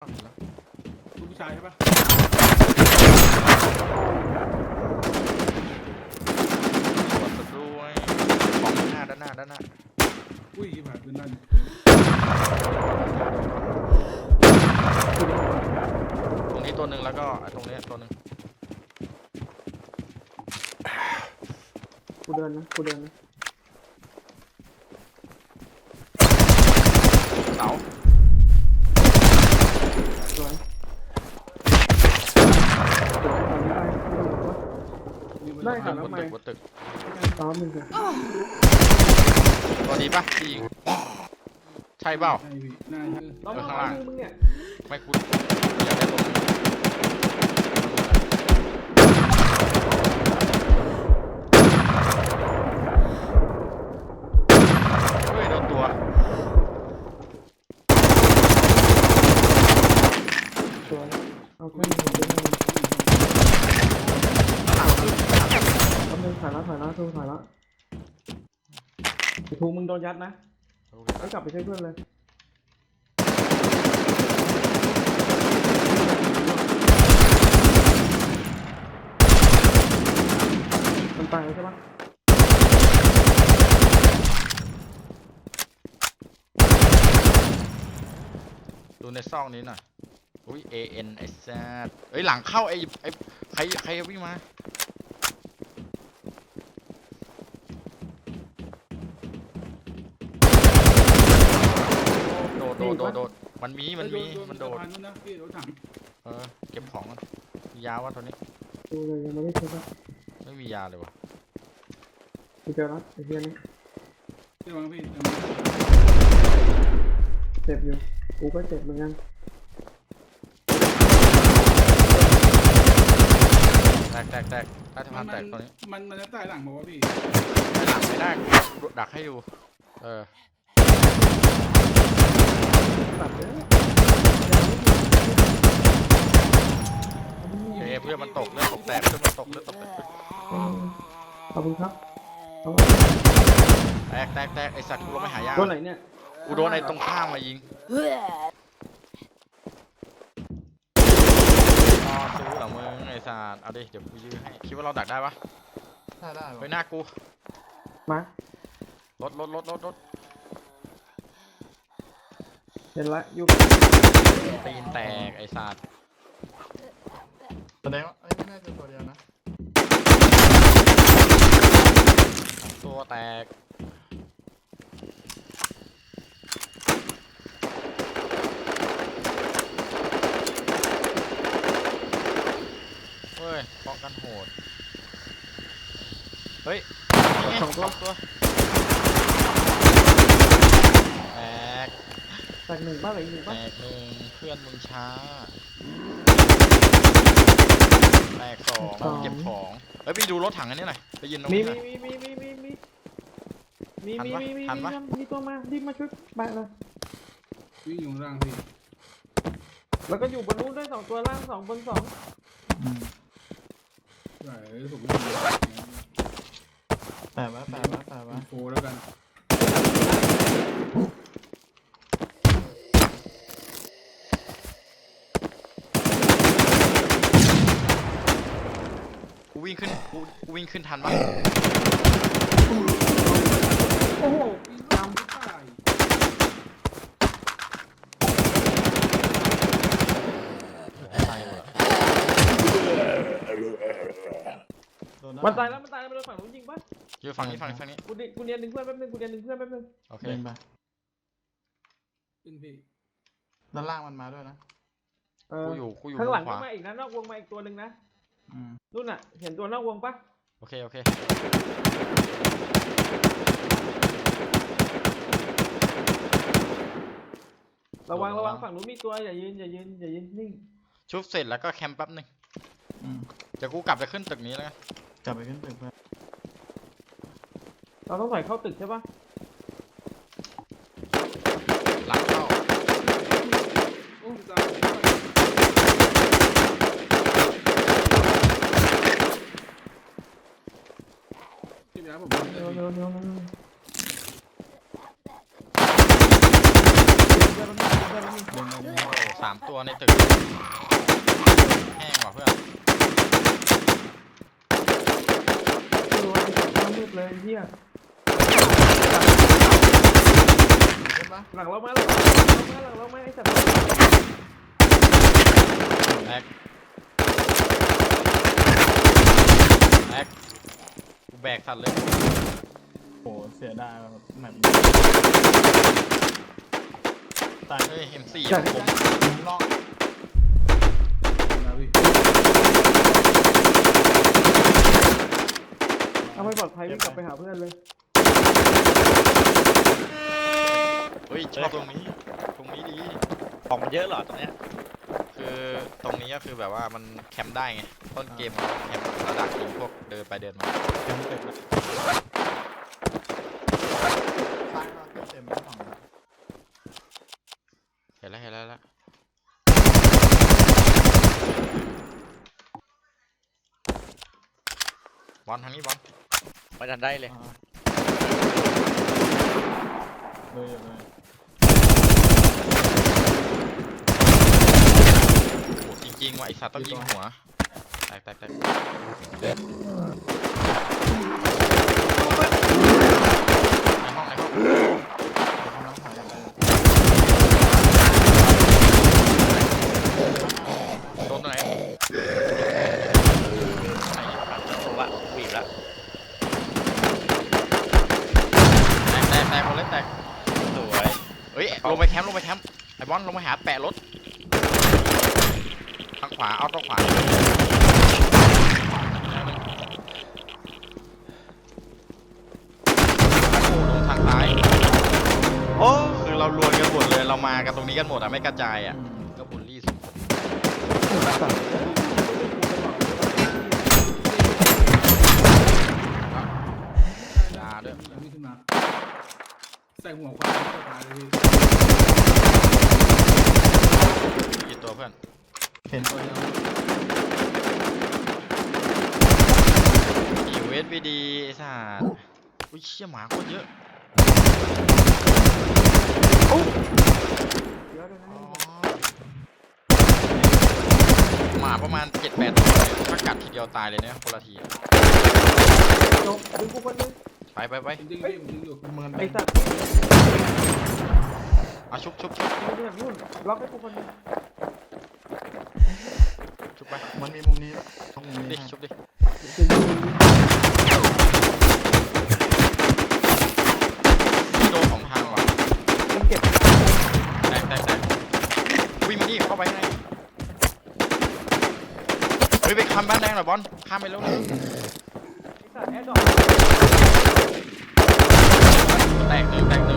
ลูกผู้ชายใช่ปะตรวจด้วยของด้านหน้าด้านหน้าด้านหน้าอุ้ยผ่านปืนนั่นตรงนี้ตัวหนึ่งแล้วก็ตรงนี้ตัวหนึ่งกูเดินนะกูเดินนะ เสา สวยสวยตอนนี้ ได้ไม่ต้องบอกว่าได้ค่ะบนตึกบนตึกซ้อมหนึ่งเถอะตัวนี้ปะที่ยิงใช่เปล่า ใช่พี่น่าใช่ซ้อมเออมาข้างล่างมึงเนี่ยไม่คุ้นอยากได้ตรงนี้เฮ้ยโดนตัวสวยเอาขึ้นผมเดินมา ทุ่งถ่ายแล้วถ่ายแล้วทูถ่ายแล้วไอ้ทูมึงโดนยัดนะแล้วกลับไปช่วยเพื่อนเลยมันตายใช่ปะดูในซอกนี้หน่อย อุ้ย A N ไอ้แซดเอ้ย หลังเข้าไอ้ไอ้ใคร ใครวิ่งมา โดดโดดโดดโดดมันมีมันมีมันโดดสะพานนู้นนะพี่รถถังเออเก็บของกันมียาวะตัวนี้ดูเลยยังไม่ได้เช็คอะไม่มียาเลยวะกูเจอแล้วไอ้เฮียนี่พี่ระวังพี่เจ็บอยู่กูก็เจ็บเหมือนกันแตกแตกแตกใต้สะมัพานนแตกตัวนี้มันมันจะใต้หลังบอกว่าพี่ไม่หลังไม่ได้กูดักให้อยู่เออ ตัดเลยเฮ้ยเพื่อนมันตกเลือดตกแตกเพื่อนมันตกเลือดตกแตกขอบคุณครับเอาแตกแตกแตกไอสัตว์กูลงไปหายาตัวไหนเนี่ยกูโดนไอ้ตรงข้ามมายิงอ๋อซื้อเหรอมึงไอ้สัตว์เอาดิเดี๋ยวกูยื้อให้คิดว่าเราดักได้ปะได้ได้ไปหน้ากูมา รถรถรถรถรถ เห็นละอยู่ตีนแตกไอ้สัตว์แสดงว่าเอ้ยน่าจะตัวเดียวนะตัวแตกเฮ้ยป้องกันโหด เฮ้ยนี่ไงสองตัวแตก แตกหนึ่งบ้าอะไรอีกหนึ่งแตบ้ากหนึ่งเพื่อนมึงช้า แตกสองเก็บของเฮ้ยไปดูรถถังอันนี้หน่อยไปยืนตรงมีนี้หน่มีอย มีมีมีมีมีทันมีปะมีมีทันปะ มีตัวมารีบมาช่วยแบกเลยวิ่งอยู่ข้างล่างพี่แล้วก็อยู่บนนู้นด้วยสองตัวล่างสองบนสองใช่ผมแปะไว้แปะไว้แปะไว้โฟแล้วกัน งขึ้นกูกูวิ่งขึ้นทันปะโอ้โหตามไม่ตายตายหมดอะโดนได้มันตายแล้วมันตายแล้วมันโดนฝั่งนู้นยิงปะอยู่ฝั่งนี้ฝั่งนี้ฝั่งนี้กูดิกูเรียนดึงเพื่อนแป๊บนึงกูเรียนดึงเพื่อนแป๊บนึงโอเคเล่นไปขึ้นพี่ด้านล่างมันมาด้วยนะเออกูอยู่กูอยู่ข้างหลังขก็วามาอีกนะนอกวงมาอีกตัวหนึ่งนะ อืมนู่นน่ะ เห็นตัวนอกวงปะโอเค โอเค ระวังระวังฝั่งนู้นมีตัวอย่ายืนอย่ายืนอย่ายืนนิ่งชุบเสร็จแล้วก็แคมป์แป๊บหนึงอืมเดี๋ยวกูกลับไปขึ้นตึกนี้แล้วกันกลับไปขึ้นตึกไปเราต้องถอยเข้าตึกใช่ปะหลังเข้า โอ้ตาย พี่นะผมเร็วเร็วเร็วเร็วเร็วเล่นได้โอ้ซ้ามตัวในตึกแห้งว่ะเพื่อนไม่รู้ว่าไอ้สัตว์หน้ามืดเลยไอ้เฮียเห็นปะหลังเรามาหลังเรามาหลังเรามาไอ้สัตว์แอกแอก กูแบกสัตว์เลย โหเสียดายแบบแมปตายเฮ้ย M4 จัดผมลองนะพี่เอาไม่ปลอดภัยวิ่งกลับไปหาเพื่อนเลยเฮ้ยชอบตรงนี้ ตรงนี้ดี ของมันเยอะเหรอตรงเนี้ย คือตรงนี้ก็คือแบบว่ามันแคมป์ได้ไง ต้นเกมมันแคมป์ระดับยิงพวกเดินไปเดินมาเต็มเต็มเลยซ้ายมาเต็มๆฝั่งเห็นแล้วเห็นแล้วเห็นแล้วบอลทางนี้บอลไม่ทันได้เลยอ่าเลยเลย โอ้จริงๆว่ะไอสัตว์ต้องยิงหัวแตกแตกแตกในห้องในห้องเดี๋ยวกำลังหายไปโดนตัวไหนถูกละวีบละแตกแตกแตกหมดเลยแตกสวยเฮ้ยลงไปแคมป์ลงไปแคมป์ไอบอลลงไปหาแปะรถ ทางขวา เอาทางขวาโอ้ลงทางซ้าย โอ้คือเรารวนกันหมดเลย เรามากันตรงนี้กันหมดอะไม่กระจายอะอืมก็บุลลี่สุดสัตว์ยาด้วยยังไม่ขึ้นมาใส่หัวควายก็ตายเลยพี่กี่ตัวเพื่อน เห็นตัวเดียวอยู่เวสบีดีไอ้สัสอุ้ยเชี่ยหมาโคตรเยอะเยอะเลยนะอ๋อหมาประมาณ7-8ตัวเลยถ้ากัดทีเดียวตายเลยเนี่ยคนละทีอะจบดึงกูคนนึงไปไปไปผมดึงพี่ผมดึงอยู่เมินไอ้สัตว์เอาชุบชุบชุบนี่เนี่ยนู่นล็อกให้กูคนนึงชุบไป มันมีมุมนี้ชุมดินี้ชุบดิโดนของพังว่ะมันเก็บแตกแตกแตกวิ่งมานี่เข้าไปไงเฮ้ยไปคัามบ้านแดงหน่อยบอลข้ามไปแล้วเลแตกเลยแตกเลย